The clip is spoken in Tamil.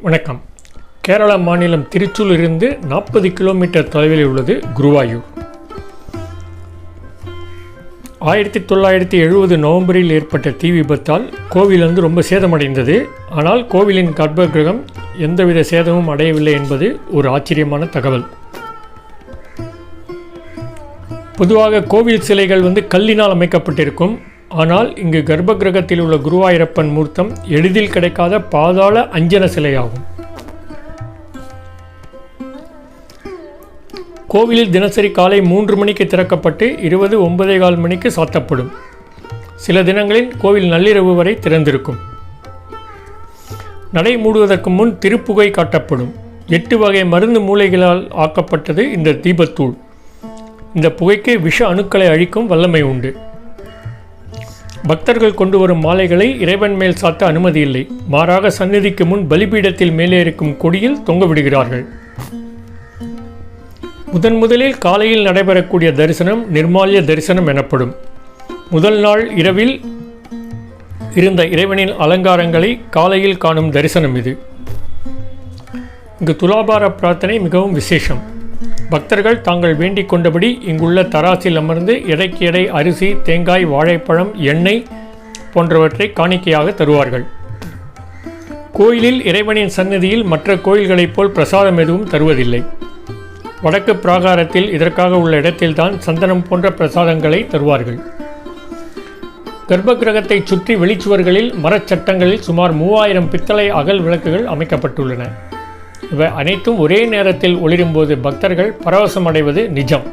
வணக்கம். கேரள மாநிலம் திருச்சூரிலிருந்து நாற்பது கிலோமீட்டர் தொலைவில் உள்ளது குருவாயூர். ஆயிரத்தி தொள்ளாயிரத்தி எழுபது நவம்பரில் ஏற்பட்ட தீ விபத்தால் கோவில் வந்து ரொம்ப சேதமடைந்தது. ஆனால் கோவிலின் கர்ப்பகிரகம் எந்தவித சேதமும் அடையவில்லை என்பது ஒரு ஆச்சரியமான தகவல். பொதுவாக கோவில் சிலைகள் வந்து கல்லினால் அமைக்கப்பட்டிருக்கும். ஆனால் இங்கு கர்ப்ப கிரகத்தில் உள்ள குருவாயிரப்பன் மூர்த்தம் எளிதில் கிடைக்காத பாதாள அஞ்சன சிலையாகும். கோவிலில் தினசரி காலை மூன்று மணிக்கு திறக்கப்பட்டு இருபது ஒன்பதே கால் மணிக்கு சாத்தப்படும். சில தினங்களில் கோவில் நள்ளிரவு வரை திறந்திருக்கும். நடை மூடுவதற்கு முன் திருப்புகை காட்டப்படும். எட்டு வகை மருந்து மூலைகளால் ஆக்கப்பட்டது இந்த தீபத்தூள். இந்த புகைக்கு விஷ அணுக்களை அழிக்கும் வல்லமை உண்டு. பக்தர்கள் கொண்டு வரும் மாலைகளை இறைவன் மேல் சாத்த அனுமதி இல்லை மாறாக சந்நிதிக்கு முன் பலிபீடத்தில் மேலே இருக்கும் கொடியில் தொங்க விடுகிறார்கள். முதன் முதலில் காலையில் நடைபெறக்கூடிய தரிசனம் நிர்மால்ய தரிசனம் எனப்படும். முதல் நாள் இரவில் இருந்த இறைவனின் அலங்காரங்களை காலையில் காணும் தரிசனம் இது. இங்கு துலாபார பிரார்த்தனை மிகவும் விசேஷம். பக்தர்கள் தாங்கள் வேண்டிக் கொண்டபடி இங்குள்ள தராசில் அமர்ந்து இடைக்கு எடை அரிசி தேங்காய் வாழைப்பழம் எண்ணெய் போன்றவற்றை காணிக்கையாக தருவார்கள். கோயிலில் இறைவனின் சன்னதியில் மற்ற கோயில்களைப் போல் பிரசாதம் எதுவும் தருவதில்லை. வடக்கு பிராகாரத்தில் இதற்காக உள்ள இடத்தில்தான் சந்தனம் போன்ற பிரசாதங்களை தருவார்கள். கர்ப்ப கிரகத்தை சுற்றி வெளிச்சுவர்களில் மரச்சட்டங்களில் சுமார் மூவாயிரம் பித்தளை அகல் விளக்குகள் அமைக்கப்பட்டுள்ளன. இவை அனைத்தும் ஒரே நேரத்தில் ஒளிரும்போது பக்தர்கள் பரவசமடைவது நிஜம்.